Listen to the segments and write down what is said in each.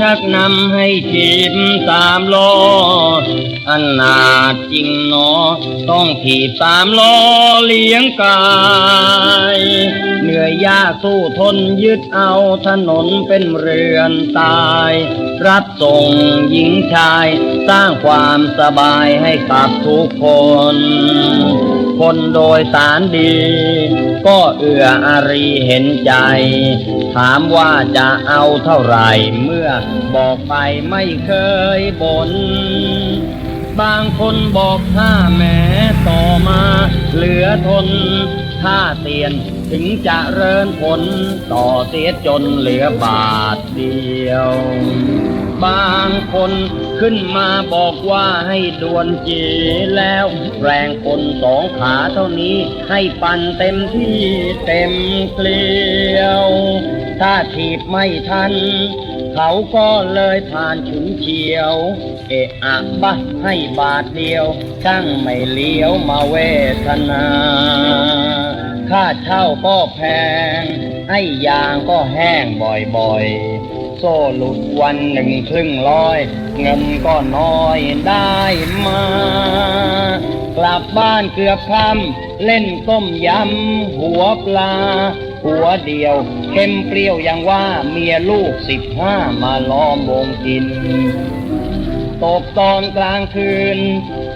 ชักนำให้จีบสามล้ออันนาจจริงหนอ ต้องถีบสามล้อเลี้ยงกาย เหนื่อยยากสู้ทนยึดเอาถนนเป็นเรือนตาย รับส่งหญิงชาย สร้างความสบายให้กับทุกคน คนโดยสารดี ก็เอื้ออารีเห็นใจ ถามว่าจะเอาเท่าไหร่ เมื่อบอกไปไม่เคยบน บางคนบอกถ้าแม้ต่อมาเหลือทน ถ้าเตียนถึงจะเริญผล ต่อเสียจนเหลือบาทเดียว บางคนขึ้นมาบอกว่าให้ดวนจีแล้ว แรงคนสองขาเท่านี้ให้ปั่นเต็มที่เต็มเกลียว ถ้าถีบไม่ทัน เขาก็เลยผ่านฉุนเฉียว เอะอะบะให้บาทเดียวช่างไม่เลี้ยวมาเวทนาค่าเช่าก็แพง ให้ยางก็แห้งบ่อยๆ โซ่หลุดวันหนึ่งครึ่งร้อย เงินก็น้อยได้มา กลับบ้านเกือบค่ำเล่นต้มยำหัวปลา หัวเดียวเค็มเปรี้ยวย่างว่าเมียลูกสิบห้ามาล้อมวงกิน ตกตอนกลางคืน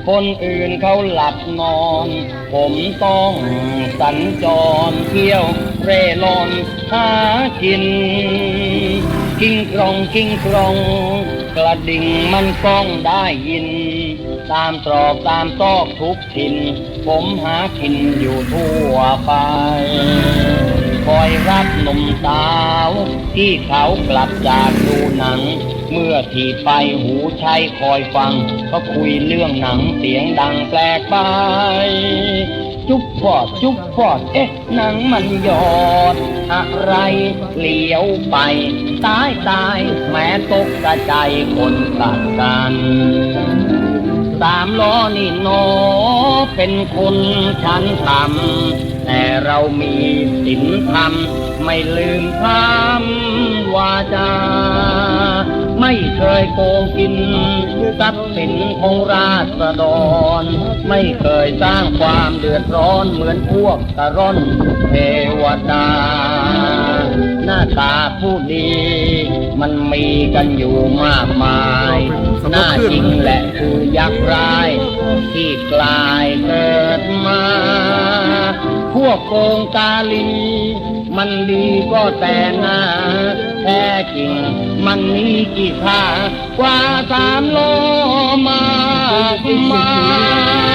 คนอื่นเขาหลับนอน ผมต้องสัญจรเที่ยวเร่ร่อนหากิน กิ้งกรองกิ้งกรอง กระดิ่งมันก้องได้ยิน ตามตรอกตามซอกทุกถิ่นผมหากินอยู่ทั่วไป คอยรับหนุ่มสาว ที่เขากลับจากดูหนัง เมื่อที่ไปหูใช้คอยฟังเขาคุยเรื่องหนังเสียงดังแปลกไป จุ๊บฟอดจุ๊บฟอดเอ๊ะหนังมันหยอด อะไรเหลียวไป ตายตายแม้ตกกระใจายคนกัดกันสามล้อนี่โนเป็นคนชั้นต่ำ แต่เรามีสินธรรม ไม่ลืมคำวาจา ไม่เคยโกงกินทรัพย์สินของราษฎร ไม่เคยสร้างความเดือดร้อนเหมือนพวกตะร่อนเทวดา หน้าตาผู้ดี มันมีกันอยู่มากมายหน้าจริงแหละคือยักษ์ร้าย ที่กลายเกิดมาพว กโกงกาลี มันดีก็แต่หน้า แท้จริงมันมีกี่ค่ากว่าสามโลมากมาย